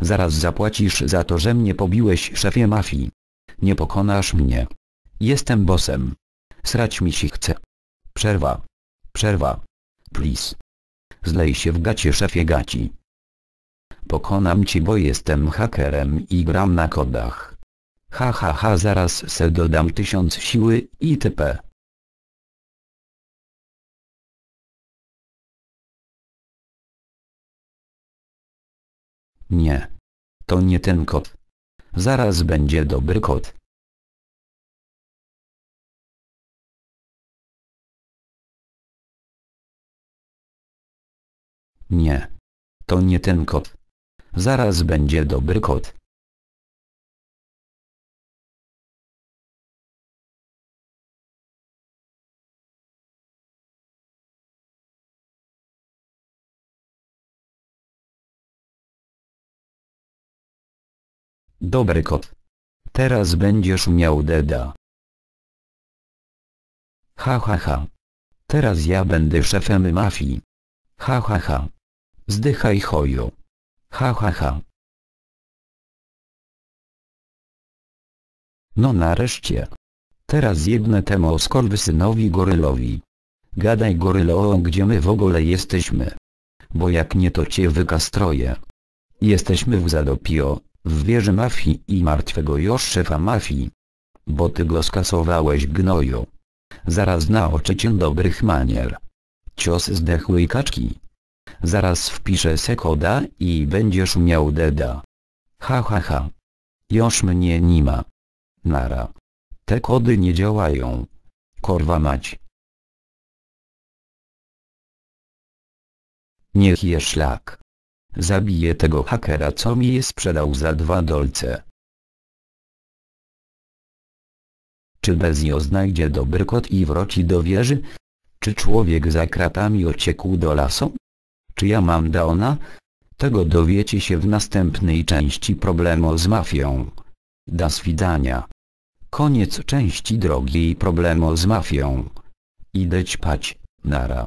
Zaraz zapłacisz za to, że mnie pobiłeś szefie mafii. Nie pokonasz mnie. Jestem bosem. Srać mi się chce. Przerwa. Przerwa. Please. Zlej się w gacie szefie gaci. Pokonam cię bo jestem hakerem i gram na kodach. Ha ha ha zaraz se dodam tysiąc siły itp. Nie. To nie ten kot. Zaraz będzie dobry kot. Nie. To nie ten kot. Zaraz będzie dobry kot. Dobry kot. Teraz będziesz miał deda. Ha ha ha. Teraz ja będę szefem mafii. Ha ha ha. Zdychaj chojo. Ha ha ha. No nareszcie. Teraz jedne temu skorwysynowi gorylowi. Gadaj gorylo gdzie my w ogóle jesteśmy. Bo jak nie to cię wykastroję. Jesteśmy w Zadopio, w wieży mafii i martwego już szefa mafii. Bo ty go skasowałeś gnoju. Zaraz nauczę cię dobrych manier. Cios zdechłej kaczki. Zaraz wpiszę se koda i będziesz miał deda. Ha ha ha. Już mnie nie ma. Nara. Te kody nie działają. Korwa mać. Niech je szlak. Zabiję tego hakera co mi je sprzedał za dwa dolce. Czy Bezio znajdzie dobry kot i wróci do wieży? Czy człowiek za kratami ociekł do lasu? Czy ja mam Daona? Tego dowiecie się w następnej części problemu z mafią. Do swidania. Koniec części drogiej problemu z mafią. Idę ćpać, nara.